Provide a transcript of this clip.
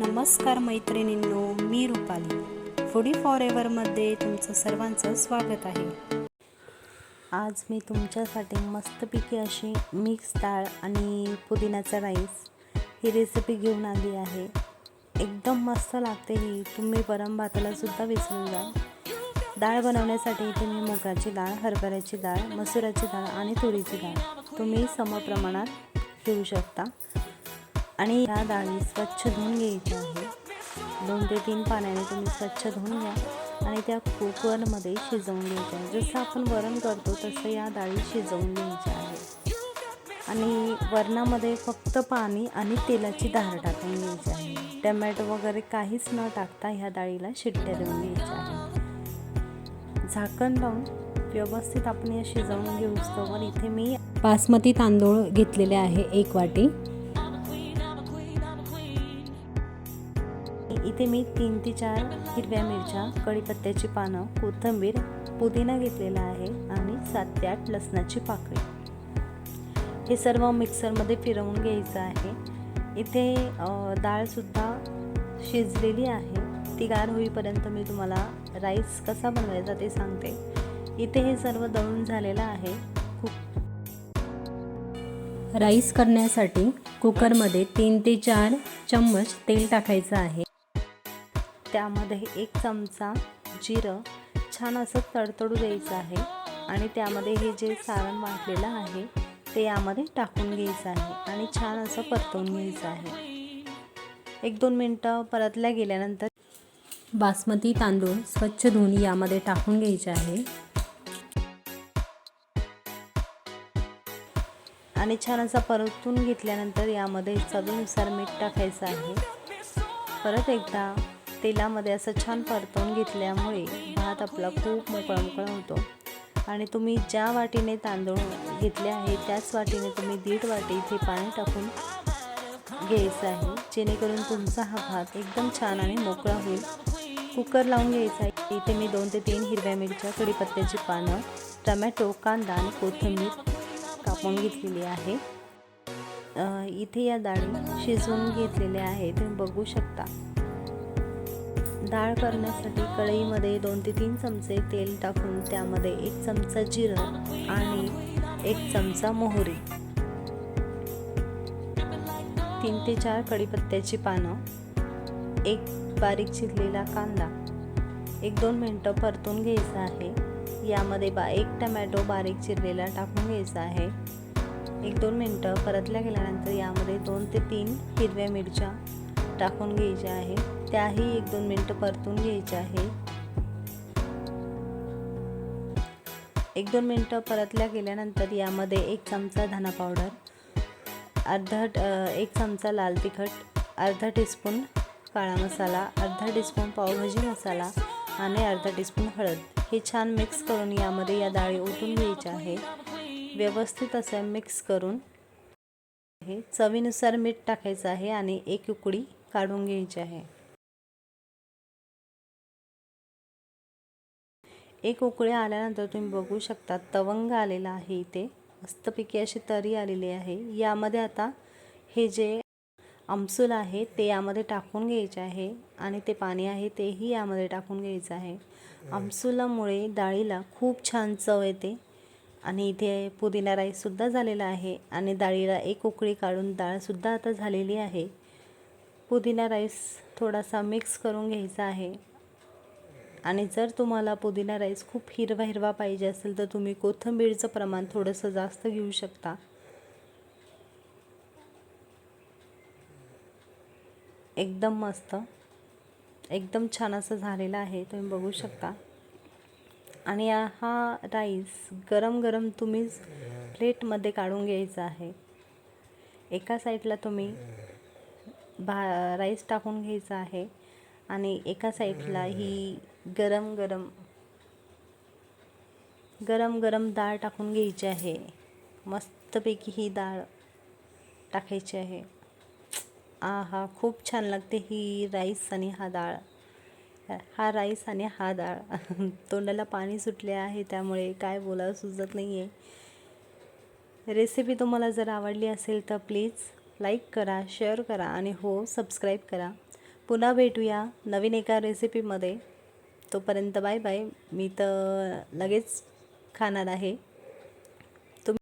नमस्कार मैत्रिणींनो मी रुपाली. फुडी फॉर एव्हरमध्ये तुमचं सर्वांचं स्वागत आहे. आज मी तुमच्यासाठी मस्तपैकी अशी मिक्स डाळ आणि पुदिन्याचा राईस ही रेसिपी घेऊन आली आहे. एकदम मस्त लागते ही. तुम्ही परम भातालासुद्धा विसरून जा. डाळ बनवण्यासाठी इथे मी मुगाची डाळ हरभऱ्याची डाळ मसुराची डाळ आणि तुरीची डाळ तुम्ही समप्रमाणात घेऊ शकता. आणि ह्या डाळी स्वच्छ धुवून घ्यायच्या आहे दोन ते तीन पाण्याने तुम्ही स्वच्छ धुवून घ्या आणि त्या कुकरमध्ये शिजवून घ्यायच्या आहे जसं आपण वरण करतो तसं या डाळी शिजवून घ्यायच्या आहे आणि वरणामध्ये फक्त पाणी आणि तेलाची धार टाकून घ्यायची आहे. टमॅटो वगैरे काहीच न टाकता ह्या डाळीला शिट्ट्या देऊन घ्यायच्या आहे झाकण लावून व्यवस्थित आपण या शिजवून घेऊ इथे मी बासमती तांदूळ घेतलेले आहे एक वाटी. इथे मी तीन ते चार हिरव्या मिरच्या कढीपत्त्याची पानं कोथिंबीर पुदिना घेतलेला आहे आणि सात ते आठ लसणाची पाकळी. हे सर्व मिक्सरमध्ये फिरवून घ्यायचं आहे. इथे डाळसुद्धा शिजलेली आहे. ती गार होईपर्यंत मी तुम्हाला राईस कसा बनवायचा ते सांगते. इथे हे सर्व दळून झालेलं आहे. खूप राईस करण्यासाठी कुकरमध्ये तीन ते चार चम्मच तेल टाकायचं आहे. त्यामध्ये एक चमचा जिरं छान असं तडतडू द्यायचं आहे. आणि त्यामध्ये हे जे सारण वाटलेलं आहे ते यामध्ये टाकून घ्यायचं आहे आणि छान असं परतवून घ्यायचं आहे. एक दोन मिनटं परतल्या गेल्यानंतर बासमती तांदूळ स्वच्छ धुवून यामध्ये टाकून घ्यायचे आहे. आणि छान असा परतून घेतल्यानंतर यामध्ये चवीनुसार मीठ टाकायचं आहे. परत एकदा तेलामध्ये असं छान परतवून घेतल्यामुळे भात आपला खूप मोकळा मोकळा होतो. आणि तुम्ही ज्या वाटीने तांदूळ घेतले आहे त्याच वाटीने तुम्ही दीड वाटी इथे पाणी टाकून घ्यायचं आहे. जेणेकरून तुमचा हा भात एकदम छान आणि मोकळा होईल. कुकर लावून घ्यायचा आहे. इथे मी दोन ते तीन हिरव्या मिरच्या कढीपत्त्याची पानं टमॅटो कांदा आणि कोथिंबीर कापून घेतलेली आहे. इथे या डाळी शिजवून घेतलेल्या आहे तुम्ही बघू शकता. डाळ करण्यासाठी कढईमध्ये दोन ते तीन चमचे तेल टाकून त्यामध्ये एक चमचा जिरं आणि एक चमचा मोहरी. तीन ते चार कढीपत्त्याची पानं एक बारीक चिरलेला कांदा एक दोन मिनटं परतून घ्यायचं आहे. यामध्ये बा एक टमॅटो बारीक चिरलेला टाकून घ्यायचा आहे. एक दोन मिनटं परतल्या गेल्यानंतर यामध्ये दोन ते तीन हिरव्या मिरच्या टाकून घ्यायच्या आहे. त्याही एक दोन मिनटं परतून घ्यायच्या आहे. एक दोन मिनटं परतल्या गेल्यानंतर यामध्ये एक चमचा धना पावडर अर्धा एक चमचा लाल तिखट अर्धा टीस्पून काळा मसाला अर्धा टीस्पून पावभाजी मसाला आणि अर्धा टीस्पून हळद. हे छान मिक्स करून यामध्ये या डाळी ओतून घ्यायच्या आहे. व्यवस्थित असं मिक्स करून हे चवीनुसार मीठ टाकायचं आहे आणि एक उकडी काढून घ्यायची आहे. एक उकळी आल्यानंतर तुम्ही बघू शकता तवंग आलेला आहे इथे. मस्तपैकी अशी तरी आलेली आहे. यामध्ये आता हे जे आमसूल आहे ते यामध्ये टाकून घ्यायचे आहे आणि ते पाणी आहे तेही यामध्ये टाकून घ्यायचं आहे. आमसुलामुळे डाळीला खूप छान चव येते आणि इथे पुदिना राईससुद्धा झालेला आहे आणि डाळीला एक उकळी काढून डाळसुद्धा आता झालेली आहे. पुदिना राईस थोडासा मिक्स करून घ्यायचा आहे. आणि जर तुम्हाला पुदिना राईस खूप हिरवा हिरवा पाहिजे असेल तर तुम्ही कोथिंबीरचं प्रमाण थोडंसं जास्त घेऊ शकता. एकदम मस्त. एकदम छान असं झालेलं आहे तुम्ही बघू शकता. आणि हा राईस गरम गरम तुम्ही प्लेटमध्ये काढून घ्यायचा आहे. एका साईडला तुम्ही भा राईस टाकून घ्यायचा आहे. आणि एका साईडला ही गरम गरम गरम गरम डाळ टाकून घ्यायची आहे. मस्तपैकी ही डाळ टाकायची आहे. आ हा खूप छान लागते ही राईस आणि हा डाळ. हा राईस आणि हा डाळ. तोंडाला पाणी सुटले आहे त्यामुळे काय बोलावं सुचत नाही आहे रेसिपी तुम्हाला जर आवडली असेल तर प्लीज लाईक करा शेअर करा आणि हो सबस्क्राईब करा. पुन्हा भेटूया नवीन एका रेसिपीमध्ये तोपर्यंत बाय बाय मी तर लगेच खाणार आहे.